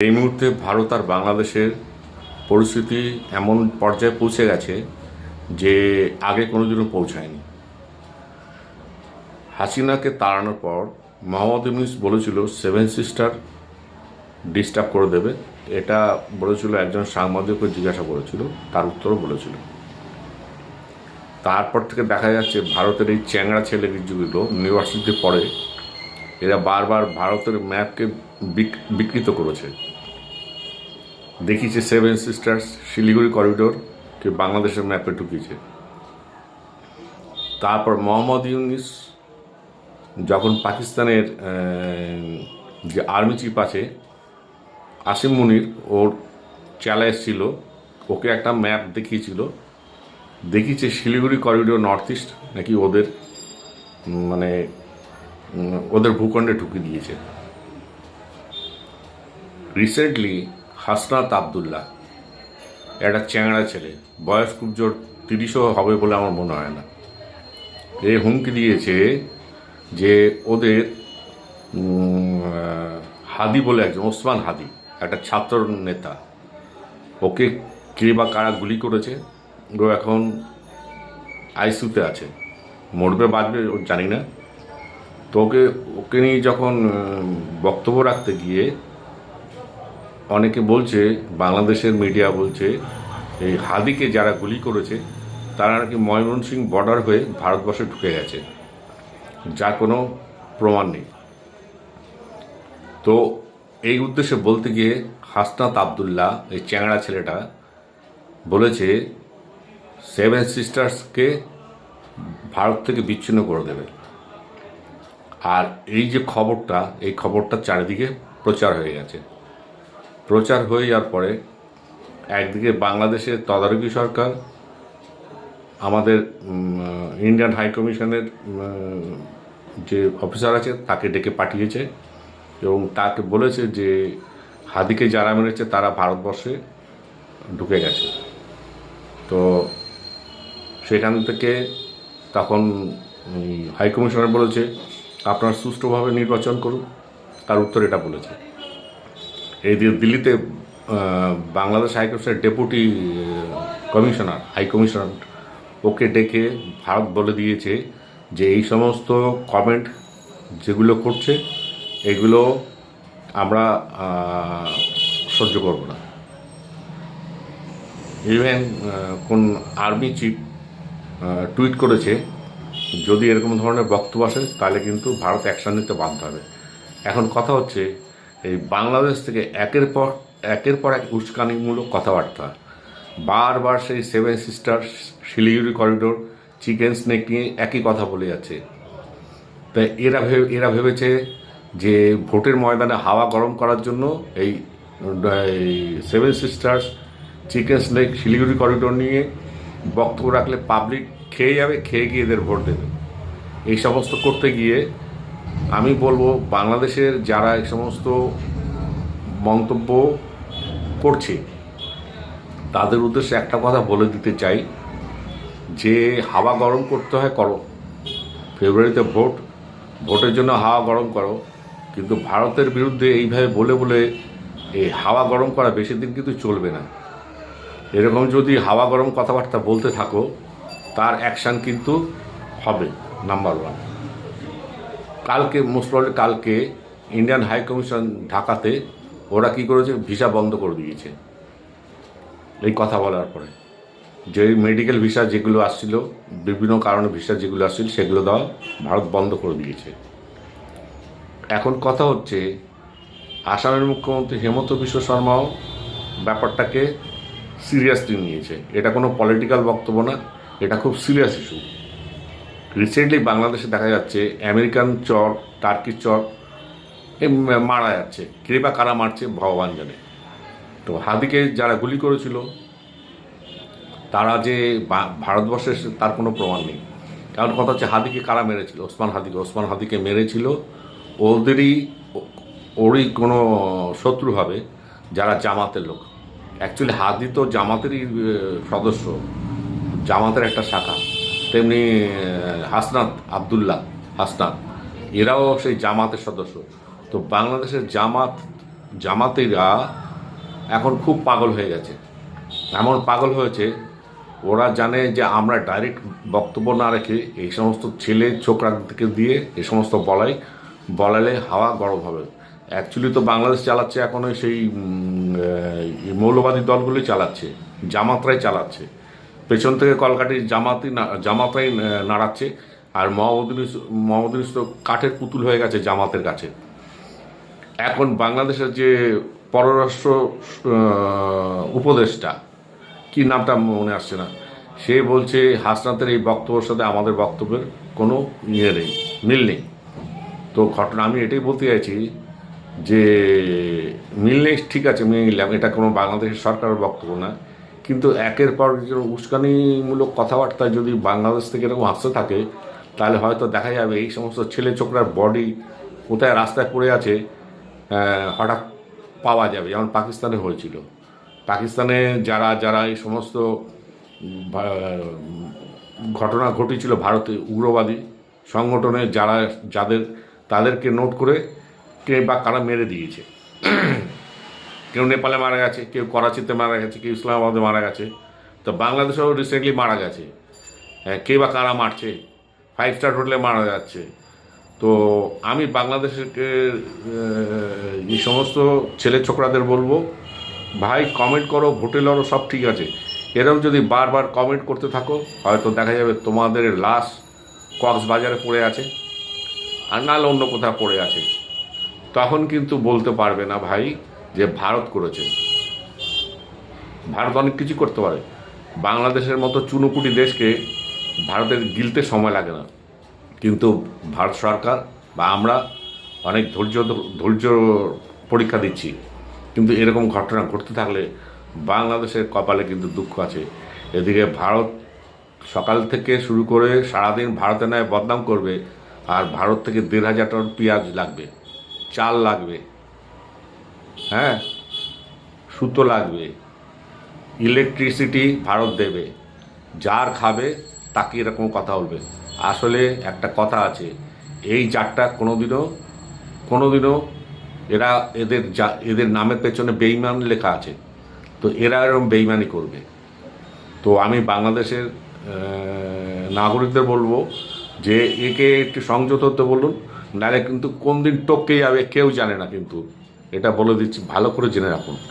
এই মুহূর্তে ভারত আর বাংলাদেশের পরিস্থিতি এমন পর্যায়ে পৌঁছে গেছে যে আগে কোনোদিনও পৌঁছায়নি। হাসিনাকে তাড়ানোর পর মোহাম্মদ ইউনুস বলেছিল সেভেন সিস্টার ডিস্টার্ব করে দেবে। এটা বলেছিল, একজন সাংবাদিককে জিজ্ঞাসা করেছিল, তার উত্তরও বলেছিল। তারপর থেকে দেখা যাচ্ছে, ভারতের এই চ্যাংড়া ছেলে যেগুলো ইউনিভার্সিটিতে পড়ে এরা বারবার ভারতের ম্যাপকে বিকৃত করেছে। দেখিয়েছে সেভেন সিস্টার্স শিলিগুড়ি করিডোর কে বাংলাদেশের ম্যাপে ঢুকিয়েছে। তারপর মোহাম্মদ ইউনিস যখন পাকিস্তানের যে আর্মি চিফ আছে, আসিম মুনির, ওর চেলা এসেছিল, ওকে একটা ম্যাপ দেখিয়েছিল। দেখিয়েছে শিলিগুড়ি করিডোর নর্থ ইস্ট নাকি ওদের মানে ওদের ভূখণ্ডে ঢুকে দিয়েছে। রিসেন্টলি হাসনাত আবদুল্লাহ, একটা চ্যাংড়া ছেলে, বয়স খুব জোর, তিরিশও হবে বলে আমার মনে হয় না। এ হুমকি দিয়েছে যে ওদের হাদি বলে একজন, ওসমান হাদি, একটা ছাত্র নেতা, ওকে কে বা কারা গুলি করেছে, ও এখন আইসিউতে আছে। মরবে, বাঁচবে, ও জানি না। তো ওকে ওকে নিয়ে যখন বক্তব্য রাখতে গিয়ে অনেকে বলছে, বাংলাদেশের মিডিয়া বলছে এই হাদিকে যারা গুলি করেছে, তারা নাকি ময়মনসিংহ বর্ডার হয়ে ভারতবর্ষে ঢুকে গেছে, যার কোনো প্রমাণ নেই। তো এই উদ্দেশ্যে বলতে গিয়ে হাসনাত আবদুল্লাহ, এই চ্যাংড়া ছেলেটা, বলেছে সেভেন সিস্টার্সকে ভারত থেকে বিচ্ছিন্ন করে দেবে। আর এই যে খবরটা, এই খবরটা চারিদিকে প্রচার হয়ে গেছে। প্রচার হয়ে যাওয়ার পরে একদিকে বাংলাদেশের তদারকি সরকার, আমাদের ইন্ডিয়ান হাই কমিশনের যে অফিসার আছে, তাকে ডেকে পাঠিয়েছে এবং তাকে বলেছে যে, হাদিকে যারা মেরেছে, তারা ভারতবর্ষে ঢুকে গেছে। তো সেখান থেকে তখন হাই কমিশনার বলেছে আপনারা সুষ্ঠুভাবে নির্বাচন করুন। তার উত্তর এটা বলেছে। এই যে দিল্লিতে বাংলাদেশ হাইকমিশনের ডেপুটি কমিশনার হাই কমিশনার ওকে ডেকে ভারত বলে দিয়েছে যে এই সমস্ত কমেন্ট যেগুলো করছে, এগুলো আমরা সহ্য করব না। ইভেন কোন আর্মি চিফ টুইট করেছে যদি এরকম ধরনের বক্তব্য আসে, তাহলে কিন্তু ভারত অ্যাকশন নিতে বাধ্য হবে। এখন কথা হচ্ছে, এই বাংলাদেশ থেকে একের পর একের পর এক উস্কানিমূলক কথাবার্তা। বারবার সেই seven sister Siliguri corridor chicken snake নিয়ে একই কথা বলে যাচ্ছে। তাই এরা ভেবে এরা ভেবেছে যে ভোটের ময়দানে হাওয়া গরম করার জন্য এই seven sisters chicken snake Siliguri corridor নিয়ে বক্তব্য রাখলে পাবলিক খেয়ে যাবে খেয়ে গিয়ে এদের ভোট দেবে? এই সমস্ত করতে গিয়ে আমি বলব, বাংলাদেশের যারা এই সমস্ত মন্তব্য করছে, তাদের উদ্দেশ্যে একটা কথা বলে দিতে চাই, যে হাওয়া গরম করতে হয় করো। ফেব্রুয়ারিতে ভোট, ভোটের জন্য হাওয়া গরম করো। কিন্তু ভারতের বিরুদ্ধে এইভাবে বলে বলে এই হাওয়া গরম করা বেশি দিন কিন্তু চলবে না। এরকম যদি হাওয়া গরম কথাবার্তা বলতে থাকো তার অ্যাকশান কিন্তু হবে নাম্বার ওয়ান কালকে মোস্ট কালকে ইন্ডিয়ান হাই কমিশন ঢাকাতে ওরা কি করেছে? ভিসা বন্ধ করে দিয়েছে। এই কথা বলার পরে। যে মেডিকেল ভিসা যেগুলো আসছিল, বিভিন্ন কারণে ভিসা যেগুলো আসছিল, সেগুলো দেওয়া ভারত বন্ধ করে দিয়েছে। এখন কথা হচ্ছে, আসামের মুখ্যমন্ত্রী হেমন্ত বিশ্ব শর্মাও ব্যাপারটাকে সিরিয়াসলি নিয়েছে। এটা কোনো পলিটিক্যাল বক্তব্য না। এটা খুব সিরিয়াস ইস্যু রিসেন্টলি বাংলাদেশে দেখা যাচ্ছে আমেরিকান চর টার্কি চর মারা যাচ্ছে। কে বা কারা মারছে, ভগবান জানে। তো হাদিকে যারা গুলি করেছিল, তারা যে ভারতবর্ষে তার কোনো প্রমাণ নেই। কারণ কথা হচ্ছে হাদিকে কারা মেরেছিল? ওসমান হাদিকে ওসমান হাদিকে মেরেছিল ওদেরই ওরই কোনো শত্রু হবে যারা জামাতের লোক। অ্যাকচুয়ালি হাদি তো জামাতেরই সদস্য। জামাতের একটা শাখা, তেমনি হাসনাত আবদুল্লাহ, হাসনাত। এরাও সেই জামাতের সদস্য। তো বাংলাদেশের জামাত, জামাতিরা এখন খুব পাগল হয়ে গেছে। এমন পাগল হয়েছে, ওরা জানে যে আমরা ডাইরেক্ট বক্তব্য না রেখে এই সমস্ত ছেলে ছোকরাকে দিয়ে এ সমস্ত বলাই, বলালে হাওয়া গরম হবে। অ্যাকচুয়ালি তো বাংলাদেশ চালাচ্ছে এখন সেই মৌলবাদী দলগুলি চালাচ্ছে, জামাতরাই চালাচ্ছে। পেছন থেকে কলকাটির জামাতি আহ, নাড়াচ্ছে আর মোহাম্মদ মোহাম্মদ তো কাঠের পুতুল হয়ে গেছে জামাতের কাছে। এখন বাংলাদেশের যে পররাষ্ট্র উপদেষ্টা কি নামটা মনে আসছে না সে বলছে হাসনাতের এই বক্তব্যের সাথে আমাদের বক্তব্যের কোনো ইয়ে নেই মিল নেই। তো ঘটনা আমি এটাই বলতে চাইছি যে মিল নেই ঠিক আছে মেনে নিলাম এটা কোনো বাংলাদেশের সরকারের বক্তব্য না। কিন্তু একের পর উস্কানিমূলক কথাবার্তায় যদি বাংলাদেশ থেকে এরকম আসতে থাকে, তাহলে হয়তো দেখা যাবে এই সমস্ত ছেলে ছোকরার বডি কোথায় রাস্তায় পড়ে আছে হঠাৎ পাওয়া যাবে। যেমন পাকিস্তানে হয়েছিল। পাকিস্তানে যারা যারা এই সমস্ত ঘটনা ঘটেছিল ভারতে, উগ্রবাদী সংগঠনে যারা, যাদের, তাদেরকে নোট করে কে বা কারা মেরে দিয়েছে। কেউ নেপালে মারা গেছে কেউ করাচিতে মারা গেছে কেউ ইসলামাবাদে মারা গেছে। তো বাংলাদেশেও রিসেন্টলি মারা গেছে। হ্যাঁ কে বা কারা মারছে? ফাইভ স্টার হোটেলে মারা যাচ্ছে। তো আমি বাংলাদেশের আহ, এই সমস্ত ছেলে ছোকরাদের বলব ভাই কমেন্ট করো ভোটে লড়ো সব ঠিক আছে। এরকম যদি বারবার কমেন্ট করতে থাকো হয়তো দেখা যাবে তোমাদের লাশ কক্সবাজারে পড়ে আছে আর নাহলে অন্য কোথাও পড়ে আছে। তখন কিন্তু বলতে পারবে না ভাই যে ভারত করেছে ভারত অনেক কিছু করতে পারে। বাংলাদেশের মতো চুনোপুটি দেশকে ভারতের গিলতে সময় লাগে না। কিন্তু ভারত সরকার বা আমরা অনেক ধৈর্য ধৈর্য পরীক্ষা দিচ্ছি। কিন্তু এরকম ঘটনা ঘটতে থাকলে বাংলাদেশের কপালে কিন্তু দুঃখ আছে। এদিকে ভারত সকাল থেকে শুরু করে সারাদিন ভারতে নয় বদনাম করবে আর ভারত থেকে দেড় হাজার টন পেঁয়াজ লাগবে, চাল লাগবে। হ্যাঁ? সুতো লাগবে। ইলেকট্রিসিটি ভারত দেবে। যার খাবে, তাকে এরকম কথা বলবে। আসলে একটা কথা আছে, এই জাতটা কোনোদিনও কোনোদিনও এরা এদের যা এদের নামের পেছনে বেইমান লেখা আছে। তো এরা এরকম বেইমানি করবে। তো আমি বাংলাদেশের নাগরিকদের বলব যে একে একটু সংযত হতে বলুন, নাহলে কিন্তু কোন দিন টপকে যাবে কেউ জানে না কিন্তু। এটা বলে দিচ্ছি ভালো করে জেনে রাখুন।